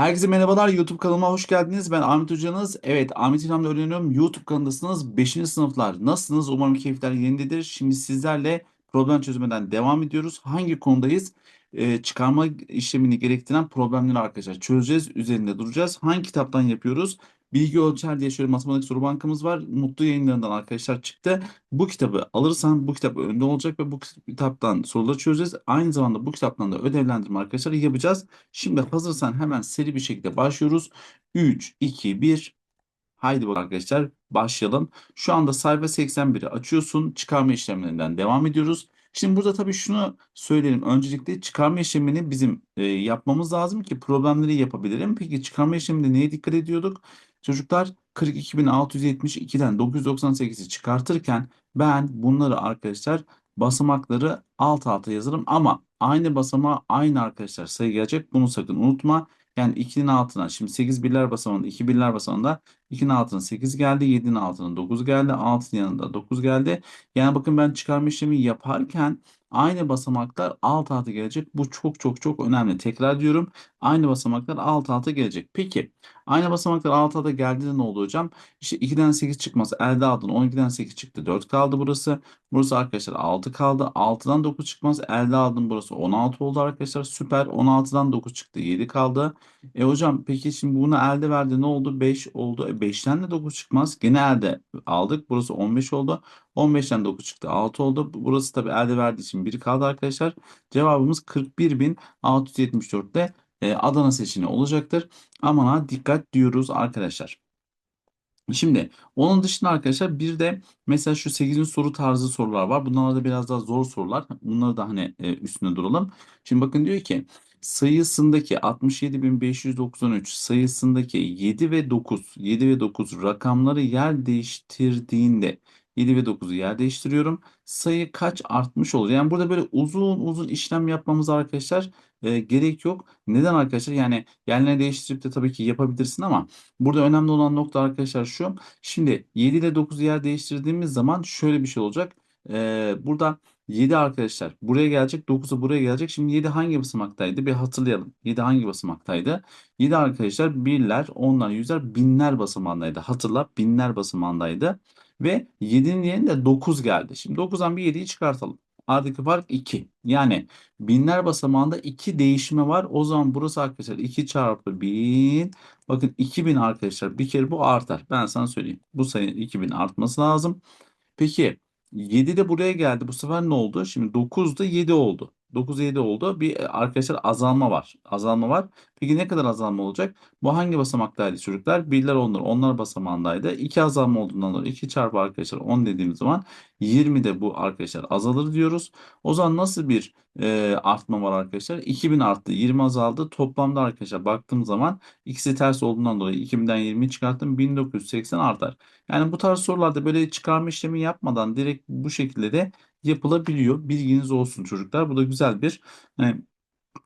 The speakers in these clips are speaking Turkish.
Herkese merhabalar. YouTube kanalıma hoş geldiniz. Ben Ahmet Hocanız. Evet, Ahmet İlhan'la öğreniyorum. YouTube kanalındasınız. 5. sınıflar. Nasılsınız? Umarım keyifler yerindedir. Şimdi sizlerle problem çözmeden devam ediyoruz. Hangi konudayız? Ee, çıkarma işlemini gerektiren problemleri arkadaşlar çözeceğiz. Üzerinde duracağız. Hangi kitaptan yapıyoruz? Bilgi Ölçer diye şöyle matematik soru bankamız var. Mutlu yayınlarından arkadaşlar çıktı. Bu kitabı alırsan bu kitap önde olacak ve bu kitaptan soruları çözeceğiz. Aynı zamanda bu kitaptan da ödevlendirme arkadaşlar yapacağız. Şimdi hazırsan hemen seri bir şekilde başlıyoruz. 3, 2, 1. Haydi bakalım arkadaşlar başlayalım. Şu anda sayfa 81'i açıyorsun. Çıkarma işlemlerinden devam ediyoruz. Şimdi burada tabii şunu söyleyelim. Öncelikle çıkarma işlemini bizim e, yapmamız lazım ki problemleri yapabilirim. Peki çıkarma işleminde neye dikkat ediyorduk? Çocuklar 42.672'den 998'i çıkartırken ben bunları arkadaşlar basamakları alt alta yazarım ama aynı basamağa aynı arkadaşlar sayı gelecek. Bunu sakın unutma. Yani 2'nin altına şimdi 8 birler basamağında 2 birler basamağında 2'nin altına 8 geldi. 7'nin altına 9 geldi. 6'nın yanında 9 geldi. Yani bakın ben çıkarma işlemi yaparken aynı basamaklar alt alta gelecek. Bu çok çok çok önemli. Tekrar diyorum. Aynı basamaklar alt alta gelecek. Peki aynı basamaklar alt alta geldiğinde ne oldu hocam? İşte 2'den 8 çıkması elde aldın. 12'den 8 çıktı. 4 kaldı burası. Burası arkadaşlar 6 kaldı. 6'dan 9 çıkmaz. Elde aldım burası 16 oldu arkadaşlar. Süper. 16'dan 9 çıktı. 7 kaldı. E hocam peki şimdi bunu elde verdi ne oldu? 5 oldu. E 5'ten de 9 çıkmaz. Gene elde aldık. Burası 15 oldu. 15'ten 9 çıktı. 6 oldu. Burası tabii elde verdiği için 1 kaldı arkadaşlar. Cevabımız 41.674'te e, Adana seçeneği olacaktır. Aman ha dikkat diyoruz arkadaşlar. Şimdi onun dışında arkadaşlar bir de mesela şu 8. soru tarzı sorular var. Bunlar da biraz daha zor sorular. Bunları da hani e, üstüne duralım. Şimdi bakın diyor ki sayısındaki 67.593 sayısındaki 7 ve 9 7 ve 9 rakamları yer değiştirdiğinde 7 ve 9'u yer değiştiriyorum. Sayı kaç artmış olur? Yani burada böyle uzun uzun işlem yapmamız arkadaşlar e, gerek yok. Neden arkadaşlar? Yani yerlerini değiştirip de tabii ki yapabilirsin ama burada önemli olan nokta arkadaşlar şu. Şimdi 7 ile 9'u yer değiştirdiğimiz zaman şöyle bir şey olacak. E, burada 7 arkadaşlar buraya gelecek 9'u buraya gelecek. Şimdi 7 hangi basamaktaydı? Bir hatırlayalım. 7 hangi basamaktaydı? 7 arkadaşlar birler, onlar, yüzler, binler basamağındaydı. Hatırla binler basamağındaydı. Ve 7'nin yerine 9 geldi. Şimdi 9'dan bir 7'yi çıkartalım. Aradaki fark 2. Yani binler basamağında 2 değişme var. O zaman burası arkadaşlar 2 çarpı 1000. Bakın 2000 arkadaşlar bir kere bu artar. Ben sana söyleyeyim. Bu sayı 2000 artması lazım. Peki 7 de buraya geldi. Bu sefer ne oldu? Şimdi 9 da 7 oldu. 9 7 oldu. Bir e, arkadaşlar azalma var. Azalma var. Peki ne kadar azalma olacak? Bu hangi basamaktaydı çocuklar? Birler onlar. Onlar basamağındaydı. 2 azalma olduğundan dolayı 2 çarpı arkadaşlar 10 dediğimiz zaman 20 de bu arkadaşlar azalır diyoruz. O zaman nasıl bir e, artma var arkadaşlar? 2000 arttı. 20 azaldı. Toplamda arkadaşlar baktığım zaman ikisi ters olduğundan dolayı 2000'den 20 çıkarttım. 1980 artar. Yani bu tarz sorularda böyle çıkarma işlemi yapmadan direkt bu şekilde de yapılabiliyor. Bilginiz olsun çocuklar. Bu da güzel bir e,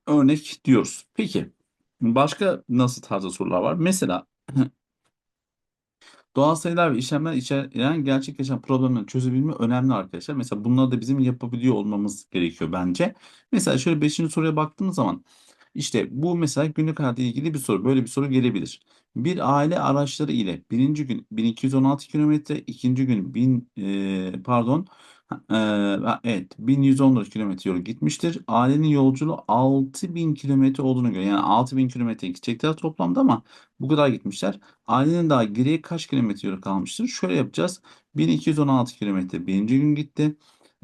örnek diyoruz. Peki başka nasıl tarzda sorular var? Mesela doğal sayılar ve işlemler içeren gerçek yaşam problemlerini çözebilme önemli arkadaşlar. Mesela bunları da bizim yapabiliyor olmamız gerekiyor bence. Mesela şöyle 5. soruya baktığımız zaman işte bu mesela günlük hayatla ilgili bir soru. Böyle bir soru gelebilir. Bir aile araçları ile birinci gün 1216 kilometre, ikinci gün 1000 e, pardon evet 1114 kilometre yol gitmiştir. Ailenin yolculuğu 6000 kilometre olduğunu göre yani 6000 kilometre gidecekler toplamda ama bu kadar gitmişler. Ailenin daha geriye kaç kilometre yolu kalmıştır? Şöyle yapacağız. 1216 kilometre birinci gün gitti.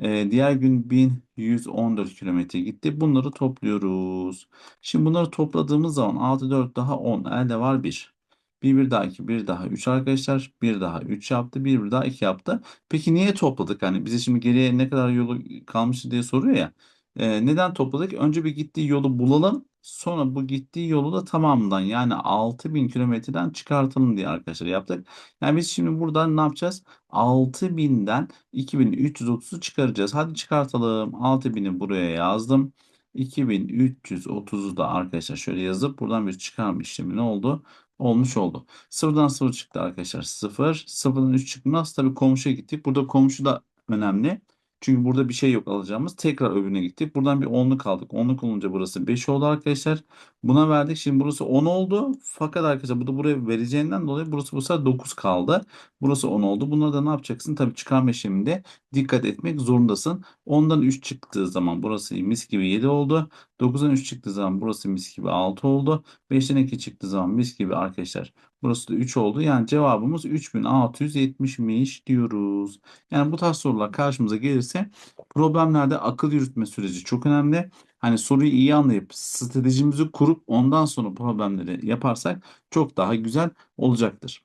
Ee, diğer gün 1114 kilometre gitti. Bunları topluyoruz. Şimdi bunları topladığımız zaman 6, 4 daha 10. Elde var 1. 1, 1 daha 2, 1 daha 3 arkadaşlar. 1 daha 3 yaptı. 1, 1 daha 2 yaptı. Peki niye topladık? Hani bize şimdi geriye ne kadar yolu kalmıştı diye soruyor ya. Ee, neden topladık? Önce bir gittiği yolu bulalım. Sonra bu gittiği yolu da tamamından yani 6000 kilometreden çıkartalım diye arkadaşlar yaptık. Yani biz şimdi buradan ne yapacağız? 6000'den 2330'u çıkaracağız. Hadi çıkartalım. 6000'i buraya yazdım. 2330'u da arkadaşlar şöyle yazıp buradan bir çıkarma işlemi ne oldu? Olmuş oldu. Sıfırdan sıfır çıktı arkadaşlar. Sıfır. Sıfırdan 3 çıkmaz. Tabii komşuya gittik. Burada komşu da önemli. Çünkü burada bir şey yok alacağımız. Tekrar öbürüne gittik. Buradan bir onluk aldık. Onluk olunca burası 5 oldu arkadaşlar. Buna verdik. Şimdi burası 10 oldu. Fakat arkadaşlar bu da buraya vereceğinden dolayı burası bu sefer 9 kaldı. Burası 10 oldu. Bunları da ne yapacaksın? Tabii çıkarma işleminde dikkat etmek zorundasın. 10'dan 3 çıktığı zaman burası mis gibi 7 oldu. 9'dan 3 çıktığı zaman burası mis gibi 6 oldu. 5'ten 2 çıktığı zaman mis gibi arkadaşlar burası da 3 oldu. Yani cevabımız 3670'miş diyoruz. Yani bu tarz sorular karşımıza gelirse problemlerde akıl yürütme süreci çok önemli. Hani soruyu iyi anlayıp stratejimizi kurup ondan sonra problemleri yaparsak çok daha güzel olacaktır.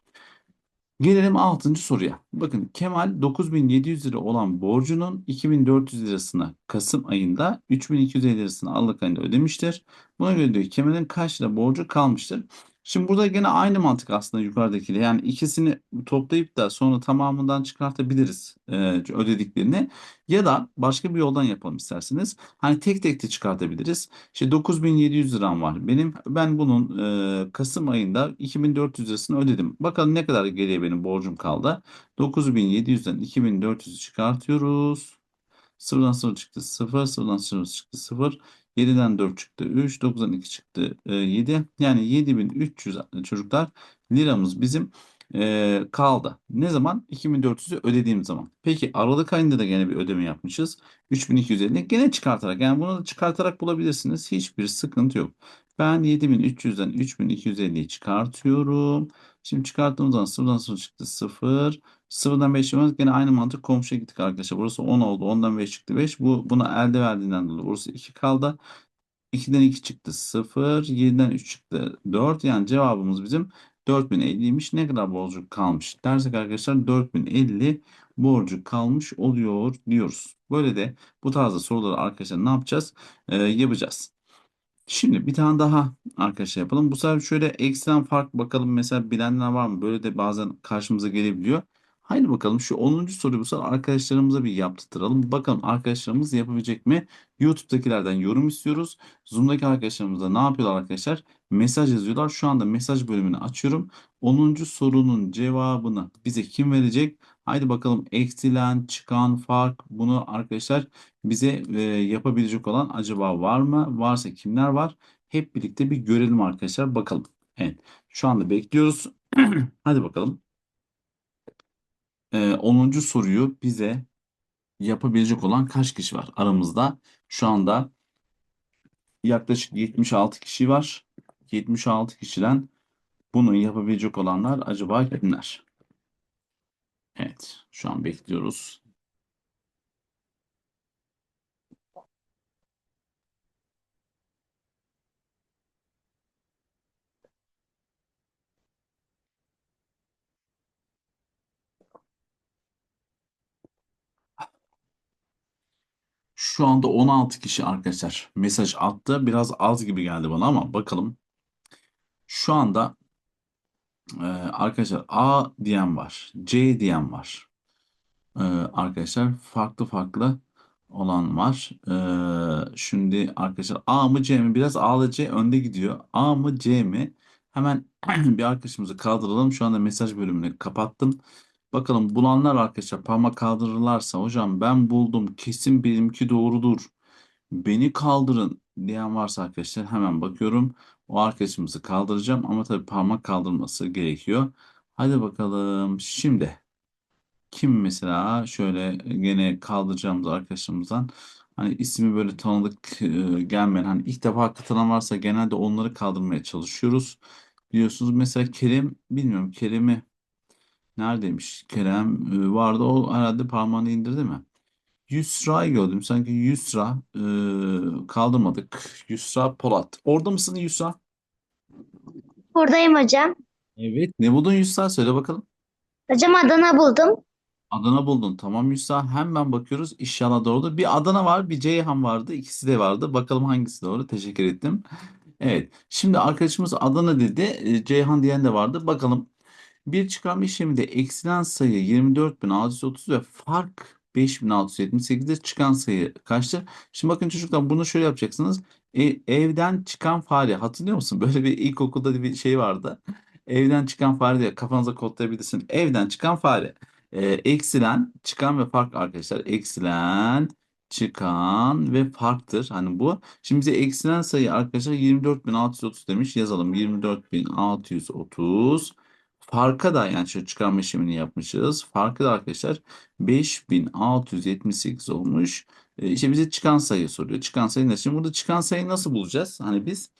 Gelelim 6. soruya. Bakın Kemal 9700 lira olan borcunun 2400 lirasını Kasım ayında 3250 lirasını Aralık ayında ödemiştir. Buna göre diyor Kemal'in kaç lira borcu kalmıştır? Şimdi burada gene aynı mantık aslında yukarıdakiyle. Yani ikisini toplayıp da sonra tamamından çıkartabiliriz e, ödediklerini. Ya da başka bir yoldan yapalım isterseniz. Hani tek tek de çıkartabiliriz. İşte 9700 liram var. Benim ben bunun e, Kasım ayında 2400 lirasını ödedim. Bakalım ne kadar geriye benim borcum kaldı. 9700'den 2400'ü çıkartıyoruz. Sıfırdan sıfır çıktı 0. Sıfırdan sıfır çıktı 0. 7'den 4 çıktı 3. 9'dan 2 çıktı e, 7. Yani 7300 çocuklar liramız bizim e, kaldı. Ne zaman? 2400'ü ödediğim zaman. Peki Aralık ayında da gene bir ödeme yapmışız. 3250 gene çıkartarak yani bunu da çıkartarak bulabilirsiniz. Hiçbir sıkıntı yok. Ben 7300'den 3250'yi çıkartıyorum. Şimdi çıkarttığım zaman sıfırdan sıfır çıktı 0. Sıfırdan 5 yapıyoruz. Gene aynı mantık komşuya gittik arkadaşlar. Burası 10 oldu. 10'dan 5 çıktı 5. Bu buna elde verdiğinden dolayı burası 2 kaldı. 2'den 2 çıktı 0. 7'den 3 çıktı 4. Yani cevabımız bizim 4050'ymiş. Ne kadar borcu kalmış dersek arkadaşlar 4050 borcu kalmış oluyor diyoruz. Böyle de bu tarzda soruları arkadaşlar ne yapacağız? Ee, yapacağız. Şimdi bir tane daha arkadaşlar yapalım. Bu sefer şöyle ekstrem fark bakalım mesela bilenler var mı? Böyle de bazen karşımıza gelebiliyor. Haydi bakalım şu 10. soruyu bu sefer arkadaşlarımıza bir yaptıralım. Bakalım arkadaşlarımız yapabilecek mi? YouTube'dakilerden yorum istiyoruz. Zoom'daki arkadaşlarımız da ne yapıyorlar arkadaşlar? Mesaj yazıyorlar. Şu anda mesaj bölümünü açıyorum. 10. sorunun cevabını bize kim verecek? Haydi bakalım eksilen, çıkan fark bunu arkadaşlar bize e, yapabilecek olan acaba var mı? Varsa kimler var? Hep birlikte bir görelim arkadaşlar bakalım. Evet şu anda bekliyoruz. Hadi bakalım. E, 10. soruyu bize yapabilecek olan kaç kişi var aramızda? Şu anda yaklaşık 76 kişi var. 76 kişiden bunu yapabilecek olanlar acaba kimler? Evet, şu an bekliyoruz. Şu anda 16 kişi arkadaşlar mesaj attı. Biraz az gibi geldi bana ama bakalım. Şu anda e, arkadaşlar A diyen var. C diyen var. E, arkadaşlar farklı farklı olan var. E, şimdi arkadaşlar A mı C mi? Biraz A ile C önde gidiyor. A mı C mi? Hemen bir arkadaşımızı kaldıralım. Şu anda mesaj bölümünü kapattım. Bakalım bulanlar arkadaşlar parmak kaldırırlarsa hocam ben buldum kesin benimki doğrudur. Beni kaldırın diyen varsa arkadaşlar hemen bakıyorum. O arkadaşımızı kaldıracağım ama tabii parmak kaldırması gerekiyor. Hadi bakalım şimdi kim mesela şöyle gene kaldıracağımız arkadaşımızdan hani ismi böyle tanıdık e, gelmeyen hani ilk defa katılan varsa genelde onları kaldırmaya çalışıyoruz. Biliyorsunuz mesela Kerim bilmiyorum Kerim'i neredeymiş Kerem e, vardı o herhalde parmağını indirdi mi? Yusra'yı gördüm. Sanki Yusra e, kaldırmadık. Yusra Polat. Orada mısın Yusra? Buradayım hocam. Evet. Ne buldun Yusra? Söyle bakalım. Hocam Adana buldum. Adana buldun. Tamam Yusra. Hemen bakıyoruz. İnşallah doğrudur. Bir Adana var, bir Ceyhan vardı. İkisi de vardı. Bakalım hangisi doğru. Teşekkür ettim. Evet. Şimdi arkadaşımız Adana dedi. E, Ceyhan diyen de vardı. Bakalım. Bir çıkarma işleminde eksilen sayı 24.630 ve fark 5.678'de çıkan sayı kaçtır? Şimdi bakın çocuklar bunu şöyle yapacaksınız. E, evden çıkan fare hatırlıyor musun? Böyle bir ilkokulda bir şey vardı. Evden çıkan fare diye kafanıza kodlayabilirsin. Evden çıkan fare. E, eksilen, çıkan ve fark arkadaşlar. Eksilen, çıkan ve farktır. Hani bu. Şimdi bize eksilen sayı arkadaşlar 24.630 demiş. Yazalım 24.630. Farka da yani şu çıkarma işlemini yapmışız. Farkı da arkadaşlar 5678 olmuş. E, işte bize çıkan sayı soruyor. Çıkan sayı ne? Şimdi burada çıkan sayıyı nasıl bulacağız? Hani biz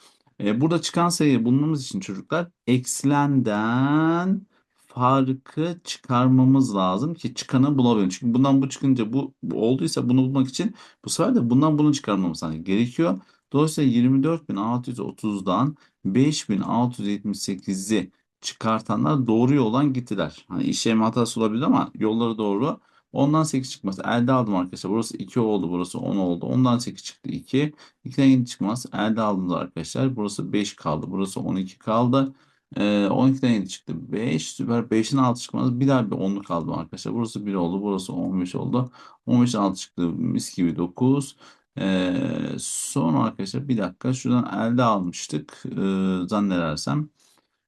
e, burada çıkan sayıyı bulmamız için çocuklar eksilenden farkı çıkarmamız lazım ki çıkanı bulabilirim. Çünkü bundan bu çıkınca bu, bu olduysa bunu bulmak için bu sefer de bundan bunu çıkarmamız hani gerekiyor. Dolayısıyla 24.630'dan 5.678'i çıkartanlar doğru yoldan gittiler. Hani işlem hatası olabilir ama yolları doğru. Ondan 8 çıkmaz. Elde aldım arkadaşlar. Burası 2 oldu. Burası 10 oldu. Ondan 8 çıktı 2. 2'den 7 çıkmaz. Elde aldım da arkadaşlar. Burası 5 kaldı. Burası 12 kaldı. Ee, 12'den 7 çıktı. 5. Süper. 5'in 6 çıkmaz. Bir daha bir 10'luk kaldı arkadaşlar. Burası 1 oldu. Burası 15 oldu. 15'in 6 çıktı. Mis gibi 9. Ee, sonra arkadaşlar bir dakika. Şuradan elde almıştık. Ee, zannedersem.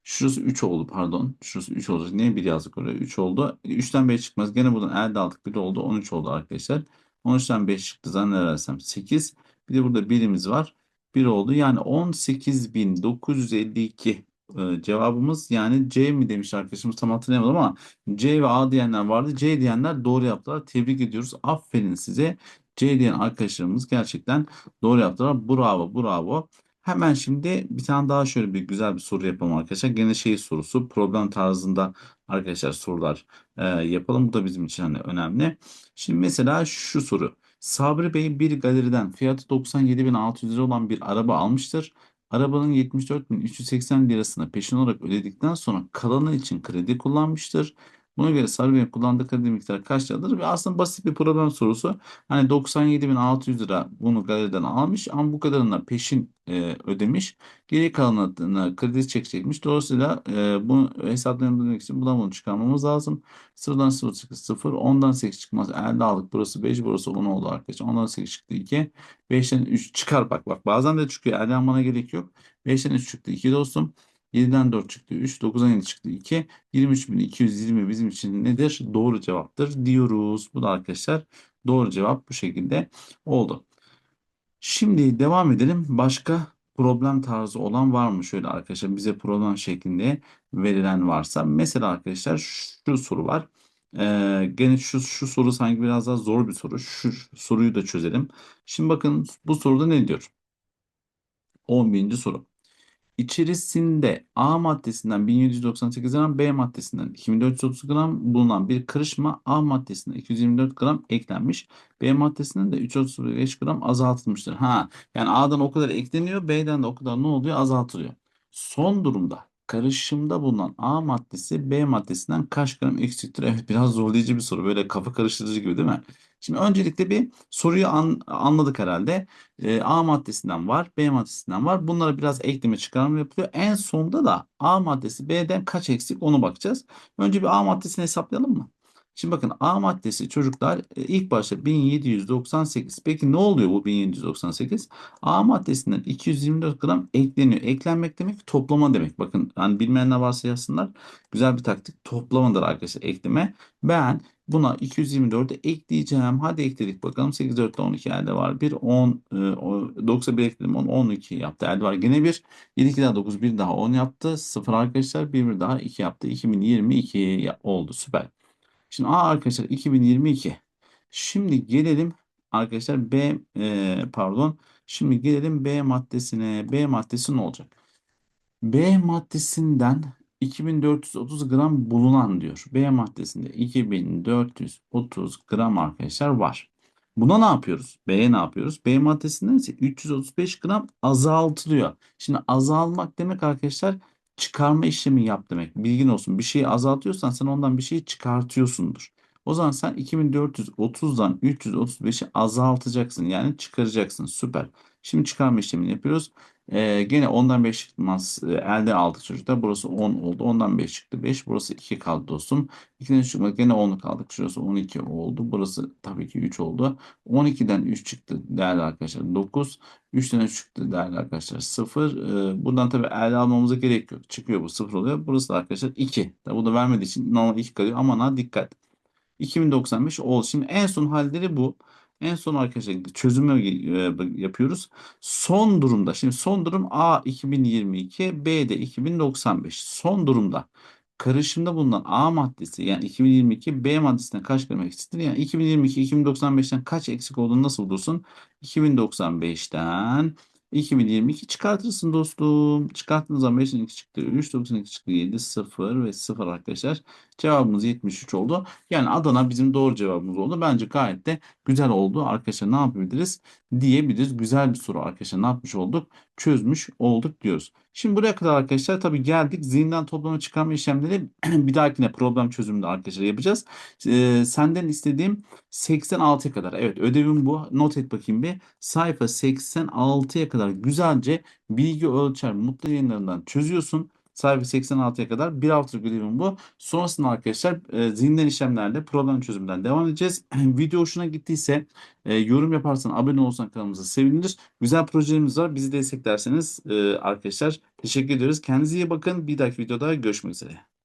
Şurası 3 oldu pardon. Şurası 3 olacak. Niye 1 yazdık oraya? 3 oldu. 3'ten 5 çıkmaz. Gene buradan elde aldık. 1 oldu. 13 oldu arkadaşlar. 13'ten 5 çıktı zannedersem 8. Bir de burada birimiz var. 1 oldu. Yani 18.952 e, cevabımız yani C mi demiş arkadaşımız tam hatırlayamadım ama C ve A diyenler vardı. C diyenler doğru yaptılar. Tebrik ediyoruz. Aferin size. C diyen arkadaşlarımız gerçekten doğru yaptılar. Bravo, bravo. Hemen şimdi bir tane daha şöyle bir güzel bir soru yapalım arkadaşlar. Gene şey sorusu problem tarzında arkadaşlar sorular e, yapalım. Bu da bizim için hani önemli. Şimdi mesela şu soru. Sabri Bey bir galeriden fiyatı 97.600 lira olan bir araba almıştır. Arabanın 74.380 lirasını peşin olarak ödedikten sonra kalanı için kredi kullanmıştır. Buna göre Sabri Bey'in kullandığı kredi miktarı kaç liradır? Ve aslında basit bir problem sorusu. Hani 97.600 lira bunu galeriden almış ama bu kadarını peşin e, ödemiş. Geri kalanını kredi çekecekmiş. Dolayısıyla e, bunu hesaplayabilmek için bunu çıkarmamız lazım. Sıfırdan 0 çıktı 0. 10'dan 8 çıkmaz. Elde aldık. Burası 5. Burası 10 oldu arkadaşlar. 10'dan 8 çıktı 2. 5'ten 3 çıkar bak bak. Bazen de çıkıyor. Elde almana gerek yok. 5'ten 3 çıktı 2 dostum. 7'den 4 çıktı 3. 9'dan 7 çıktı 2. 23.220 bizim için nedir? Doğru cevaptır diyoruz. Bu da arkadaşlar doğru cevap bu şekilde oldu. Şimdi devam edelim. Başka problem tarzı olan var mı? Şöyle arkadaşlar bize problem şeklinde verilen varsa. Mesela arkadaşlar şu soru var. Ee, gene şu, şu soru sanki biraz daha zor bir soru. Şu soruyu da çözelim. Şimdi bakın bu soruda ne diyor? 11. soru. İçerisinde A maddesinden 1798 gram, B maddesinden 2430 gram bulunan bir karışma A maddesine 224 gram eklenmiş. B maddesinden de 335 gram azaltılmıştır. Ha, yani A'dan o kadar ekleniyor, B'den de o kadar ne oluyor? Azaltılıyor. Son durumda karışımda bulunan A maddesi B maddesinden kaç gram eksiktir? Evet biraz zorlayıcı bir soru. Böyle kafa karıştırıcı gibi değil mi? Şimdi öncelikle bir soruyu an- anladık herhalde. Ee, A maddesinden var, B maddesinden var. Bunlara biraz ekleme çıkarma yapılıyor. En sonda da A maddesi B'den kaç eksik onu bakacağız. Önce bir A maddesini hesaplayalım mı? Şimdi bakın A maddesi çocuklar e, ilk başta 1798. Peki ne oluyor bu 1798? A maddesinden 224 gram ekleniyor. Eklenmek demek toplama demek. Bakın hani bilmeyenler varsa yazsınlar. Güzel bir taktik toplamadır arkadaşlar ekleme. Ben buna 224'e ekleyeceğim. Hadi ekledik bakalım. 8 4 12 elde var. 1 10 e, o- 91 ekledim 10 12 yaptı. Elde var. Gene bir 7 2 daha 9 1 daha 10 yaptı. 0 arkadaşlar 1 1 daha 2 yaptı. 2022 ya- oldu. Süper. Şimdi A arkadaşlar 2022. Şimdi gelelim arkadaşlar B e, pardon. Şimdi gelelim B maddesine. B maddesi ne olacak? B maddesinden 2430 gram bulunan diyor. B maddesinde 2430 gram arkadaşlar var. Buna ne yapıyoruz? B'ye ne yapıyoruz? B maddesinden ise 335 gram azaltılıyor. Şimdi azalmak demek arkadaşlar çıkarma işlemi yap demek. Bilgin olsun. Bir şeyi azaltıyorsan sen ondan bir şeyi çıkartıyorsundur. O zaman sen 2430'dan 335'i azaltacaksın. Yani çıkaracaksın. Süper. Şimdi çıkarma işlemini yapıyoruz. Ee, gene ondan 5 çıkmaz. Ee, elde aldık çocuklar. Burası 10 oldu. Ondan 5 çıktı. 5. Burası 2 kaldı dostum. 2'den 3 çıkmadı. Gene 10'luk aldık. Şurası 12 oldu. Burası tabii ki 3 oldu. 12'den 3 çıktı değerli arkadaşlar. 9. 3'ten 3 çıktı değerli arkadaşlar. 0. Ee, buradan tabii elde almamıza gerek yok. Çıkıyor bu 0 oluyor. Burası da arkadaşlar 2. Tabii bu da vermediği için normal 2 kalıyor. Aman ha dikkat. 2095 oldu. Şimdi en son halleri bu. En son arkadaşlar çözümü e, yapıyoruz. Son durumda şimdi son durum A 2022 B de 2095. Son durumda karışımda bulunan A maddesi yani 2022 B maddesinden kaç gram eksiktir? Yani 2022 2095'ten kaç eksik olduğunu nasıl bulursun? 2095'ten 2022 çıkartırsın dostum. Çıkarttığınız zaman 5'in 2 çıktı 3, 9'un 2 çıktı 7, 0 ve 0 arkadaşlar. Cevabımız 73 oldu. Yani Adana bizim doğru cevabımız oldu. Bence gayet de güzel oldu. Arkadaşlar ne yapabiliriz? Diyebiliriz. Güzel bir soru arkadaşlar. Ne yapmış olduk? Çözmüş olduk diyoruz. Şimdi buraya kadar arkadaşlar tabii geldik. Zihinden toplama çıkarma işlemleri bir dahakine problem çözümünde arkadaşlar yapacağız. Ee, senden istediğim 86'ya kadar. Evet ödevim bu. Not et bakayım bir. Sayfa 86'ya kadar güzelce bilgi ölçer mutlu yayınlarından çözüyorsun. Sayfa 86'ya kadar bir haftalık ödevim bu. Sonrasında arkadaşlar e, zihinsel işlemlerle problem çözümünden devam edeceğiz. Video hoşuna gittiyse e, yorum yaparsan abone olsan kanalımıza seviniriz. Güzel projelerimiz var. Bizi desteklerseniz e, arkadaşlar teşekkür ediyoruz. Kendinize iyi bakın. Bir dahaki videoda görüşmek üzere.